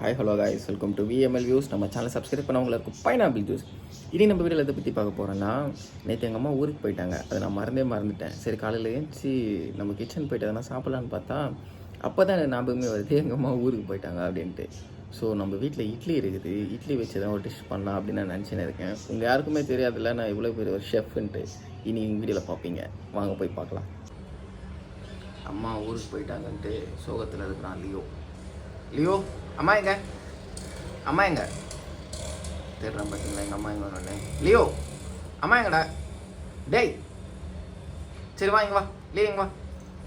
Hi hello guys. Welcome to VML views நம்ம channel subscribe பண்ணவங்களுக்கு pineapple juice இனி நம்ம வீட்டில் எதை பற்றி பார்க்க போகிறோன்னா நேற்று எங்கள் அம்மா ஊருக்கு போயிட்டாங்க. அதை நான் மறந்தே மறந்துட்டேன். சரி காலையில் ஏஞ்சி நம்ம கிச்சன் போயிட்டு எதனா சாப்பிட்லான்னு பார்த்தா அப்போ தான் எனக்கு ஞாபகமே வருது. எங்கள் அம்மா ஊருக்கு போயிட்டாங்க அப்படின்ட்டு. ஸோ நம்ம வீட்டில் இட்லி இருக்குது. இட்லி வச்சு தான் ஒரு டிஷ் பண்ணலாம் அப்படின்னு நான் நினச்சின்னு இருக்கேன். உங்கள் யாருக்குமே தெரியாதுல்ல நான் இவ்வளோ பெரிய ஒரு ஷெஃப்ன்ட்டு இனி வீடியோவில் பார்ப்பீங்க. வாங்க போய் பார்க்கலாம். அம்மா ஊருக்கு போயிட்டாங்கன்ட்டு சோகத்தில் இருக்கிறான் லியோ. லியோ அம்மா எங்க? அம்மா எங்க? தேடுறேன் பார்த்தீங்களா எங்கள் அம்மா எங்க வரணும் லியோ அம்மா எங்கடா? டேய் சரி வா இங்க வா. லியோ இங்க வா.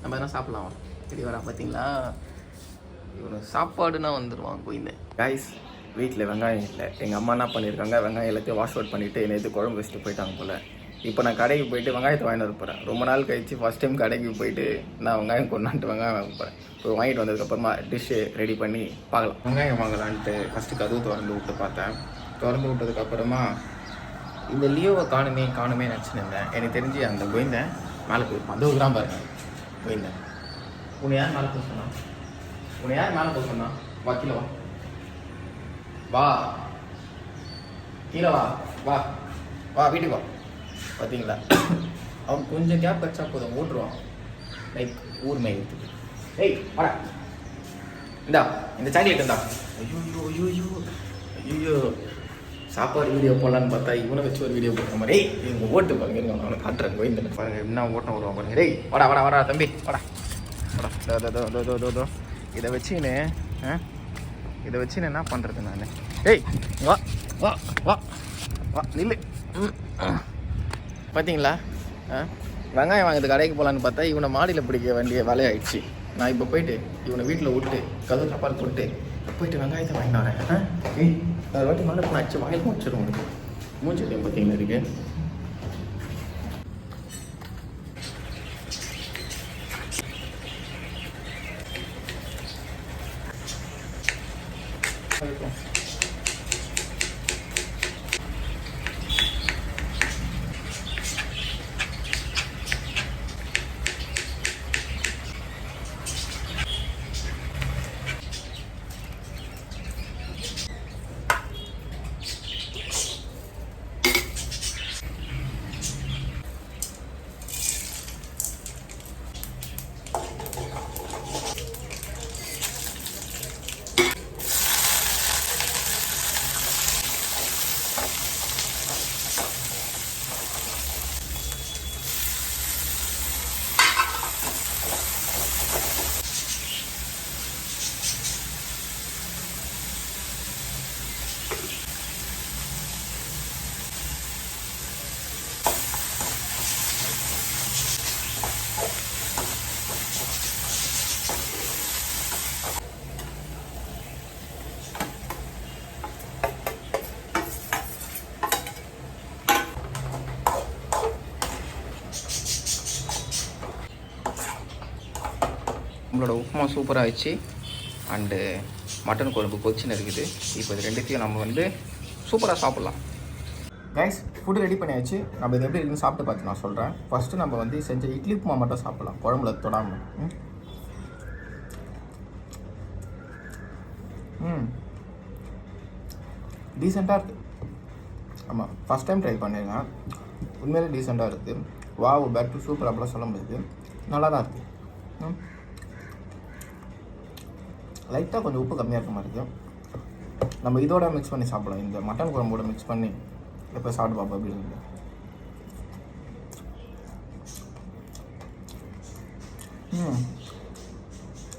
நம்ம எதனா சாப்பிடலாம் வா. சரி வரா பார்த்தீங்களா இவனுக்கு சாப்பாடுனா வந்துடுவான் கோயிந்து கைஸ் வீட்டில் வெங்காயம் இல்லை. எங்கள் அம்மா என்ன பண்ணியிருக்காங்க? வெங்காயம் எல்லாத்தையும் வாஷ் அவுட் பண்ணிவிட்டு நேற்று குழம்பு வச்சுட்டு போயிட்டாங்க போல். இப்போ நான் கடைக்கு போயிட்டு வெங்காயத்தை வாங்கிட்டு வர போகிறேன் ரொம்ப நாள் கழிச்சு ஃபஸ்ட் டைம் கடைக்கு போயிட்டு நான் வெங்காயம் கொண்டாந்துட்டு வெங்காயம் வாங்க போகிறேன் இப்போ வாங்கிட்டு வந்ததுக்கப்புறமா டிஷ்ஷு ரெடி பண்ணி பார்க்கலாம். வெங்காயம் வாங்கலான்ட்டு ஃபஸ்ட்டு கதவு திறந்து விட்டு பார்த்தேன். திறந்து விட்டதுக்கப்புறமா இந்த லியோவை காணுமே காணுமே நினச்சின்னு இருந்தேன். எனக்கு தெரிஞ்சு அந்த கோவிந்தன் மேலே போயிருப்பான் அந்த கிராம் பாருங்க கோவிந்தன் உன்னை யார் மேலே போக சொன்னான் உன்னை யார் மேலே போக சொன்னான் வா கீழே வா. வா. கீழே வா. வா. வா வீட்டுக்கு வா. பார்த்தீங்களா அவன் கொஞ்சம் கேப் கிடச்சா போதும் ஓட்டுருவான். லைக் ஊர் மேய்க்கிறதுக்கு ஏய் வாடா. இந்தா இந்த சாக்லேட் இருந்தா ஐயோ ஐயோ ஐயோ ஐயோ சாப்பாடு வீடியோ போடலான்னு பார்த்தா இவனை வச்சு ஒரு வீடியோ போடுற மாதிரி. இவங்க ஓட்டு பாருங்க இருங்க, அவனை காட்டுறேன் கோவிந்தன். பாருங்க என்ன ஓட்டம் வருவான் பாருங்க. டேய் வாடா வாடா வாடா தம்பி வாடா. வாடா தோ தோ தோ தோ தோ தோ இதை வச்சுன்னு ஆ? இதை வச்சு என்ன பண்ணுறது நான்? ஏய் வா வா வா வா நில்லு. ம், பார்த்தீங்களா ஆ? வெங்காயம் வாங்கிறது கடைக்கு போகலான்னு பார்த்தா இவனை மாடியில் பிடிக்க வேண்டிய வேலையாயிடுச்சு. நான் இப்போ போயிட்டு இவனை வீட்டில் விட்டு கதவு தப்பால் போட்டு போயிட்டு வெங்காயத்தை வாங்கிட்டு வரேன். ஆ? ஏய் ஒரு வாட்டி மேலே போன அடிச்சு வாயில் முடிச்சிடும் உனக்கு. மூஞ்சிலையும் பார்த்தீங்களா இருக்கு? நம்மளோட உப்புமா சூப்பராக ஆயிடுச்சு. அண்டு மட்டன் குழம்பு கொச்சின்னு இருக்குது. இப்போ இது ரெண்டுத்தையும் நம்ம வந்து சூப்பராக சாப்பிட்லாம். கைஸ் ஃபுட்டு ரெடி பண்ணியாச்சு. நம்ம இது எப்படி இருக்குன்னு சாப்பிட்டு பார்த்து நான் சொல்கிறேன் ஃபஸ்ட்டு நம்ம வந்து செஞ்ச இட்லி உப்புமா மட்டும் சாப்பிட்லாம். குழம்புல தொடாமல் ம். டீசெண்டாக இருக்குது ஆமாம் ஃபஸ்ட் டைம் ட்ரை பண்ணியிருக்கேன் உண்மையிலே டீசெண்டாக இருக்குது வாவ் பேக் டு சூப்பர் அப்படிலாம் சொல்ல முடியாது. நல்லா தான் இருக்குது ம். லைட்டாக கொஞ்சம் உப்பு கம்மியாக இருக்க மாதிரி இருக்கும் நம்ம இதோட மிக்ஸ் பண்ணி சாப்பிடலாம். இந்த மட்டன் குழம்போட மிக்ஸ் பண்ணி எப்போ சாப்பிட்டு பார்ப்போம் அப்படின்னு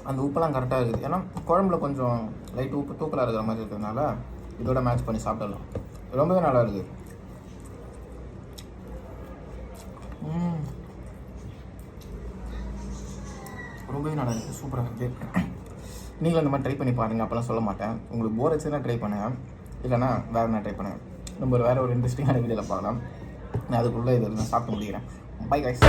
அந்த உப்பெல்லாம் கரெக்டாக இருக்குது. ஏன்னா குழம்புல கொஞ்சம் லைட் உப்பு தூக்கலாக இருக்கிற மாதிரி இருக்கிறதுனால இதோட மேட்ச் பண்ணி சாப்பிடலாம். ரொம்பவே நல்லா இருக்குது. ரொம்பவே நல்லா இருக்குது. சூப்பராக இருக்குது. நீங்களும் இந்த மாதிரி ட்ரை பண்ணி பாருங்கள் அப்போல்லாம் சொல்ல மாட்டேன். உங்களுக்கு போர் வச்சுன்னா ட்ரை பண்ணுங்கள் இல்லைனா வேறு என்ன ட்ரை பண்ணுங்கள் நம்ம ஒரு வேறு ஒரு இன்ட்ரெஸ்டிங்கான வீடியோவில் பார்க்கலாம். நான் அதுக்குள்ளே இதில் நான் சாப்பிட்டு முடிக்கிறேன் பை கைஸ்